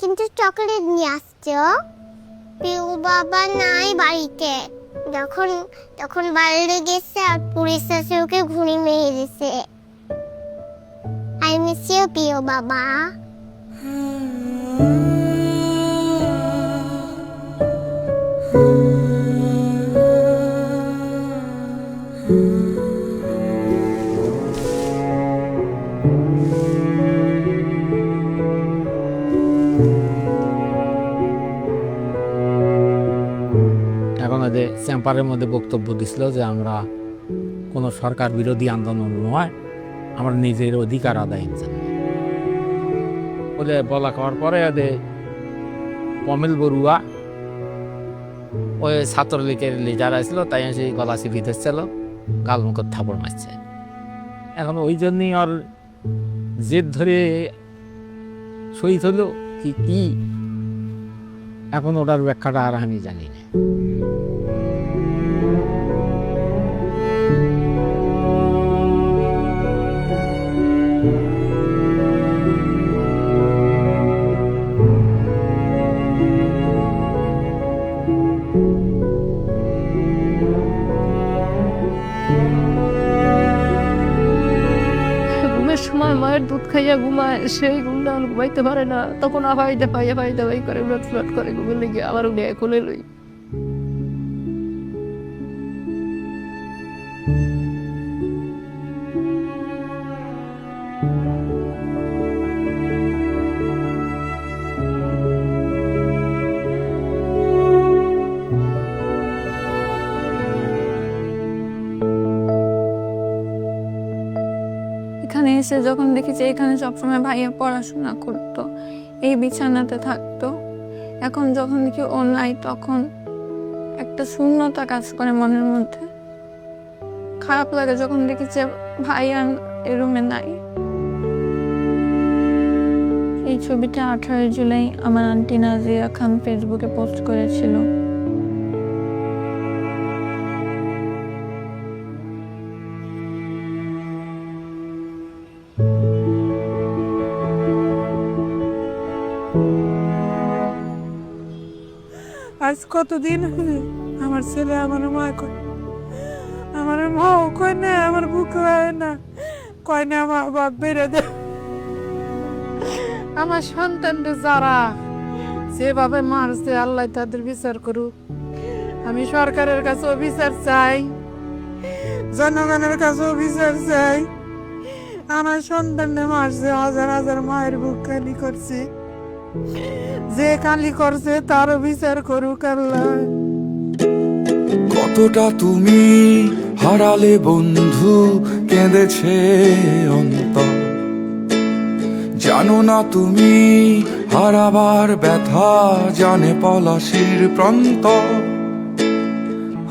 কিন্তু চকলেট নিয়ে আসছো পিউ বাবা নাই বাড়িতে। যখন, তখন বাইরে গেছে আর পুলিশ এসে ওকে ঘুরি মেরে দিছে আই মিস ইউ পিউ বাবা। চেম্পারের মধ্যে বক্তব্য দিছিল যে আমরা কোনো সরকার বিরোধী আন্দোলন নয়, আমরা নিজের অধিকার আদায়ের জন্য বলে বলা করার পরে ওদের কমিল বড়ুয়া ওই ছাত্রলীগের লিডার আসছিল, তাই সেই গলা চিপি ধরছিল মুখত থাপড় মারছে। এখন ওই জন্যই ওর জেদ ধরে শহীদ হলো কি কি, এখন ওটার ব্যাখ্যাটা আর আমি জানি না। আমার মায়ের দুধ খাইয়া ঘুমায়, সেই ঘুমটা ঘুমাইতে পারে না। তখন আবাইতে পাইয়া পাইতে পাই করে উলট ফুলট করে ঘুমিয়ে লেগে আবার উনি এখনই লই। এখানে এসে যখন দেখি যে এখানে সবসময় ভাইয়া পড়াশোনা করতো, এই বিছানাতে থাকতো, এখন যখন দেখি ও নাই তখন একটা শূন্যতা কাজ করে মনের মধ্যে। খারাপ লাগে যখন দেখি যে ভাইয়া এই রুমে নাই। এই ছবিটা আঠারোই জুলাই আমার আন্টি নাজিয়া খান ফেসবুকে পোস্ট করেছিল। আজ কতদিন হলো আমার ছেলে আমার মা কয়, আমার মাও কয় না, আমার বুক হয় না। কয় না, আমার বাপ বেড়ে দে। আমার সন্তানটা যারা যেভাবে মারছে, আল্লাহ তাদের বিচার করুক। আমি সরকারের কাছেও বিচার চাই, জনগণের কাছেও বিচার চাই। আমার সন্তানটা মারছে, হাজার হাজার মায়ের বুক খালি করছে। যে কালি করছে তারও বিচার করুক কতটা তুমি হারালে বন্ধু কেঁদেছে অন্তর। জানো না তুমি হারাবার ব্যথা জানে পলাশির প্রান্ত।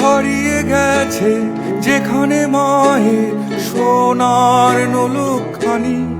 হারিয়ে গেছে যেখানে মায়ের সোনার নলুকখানি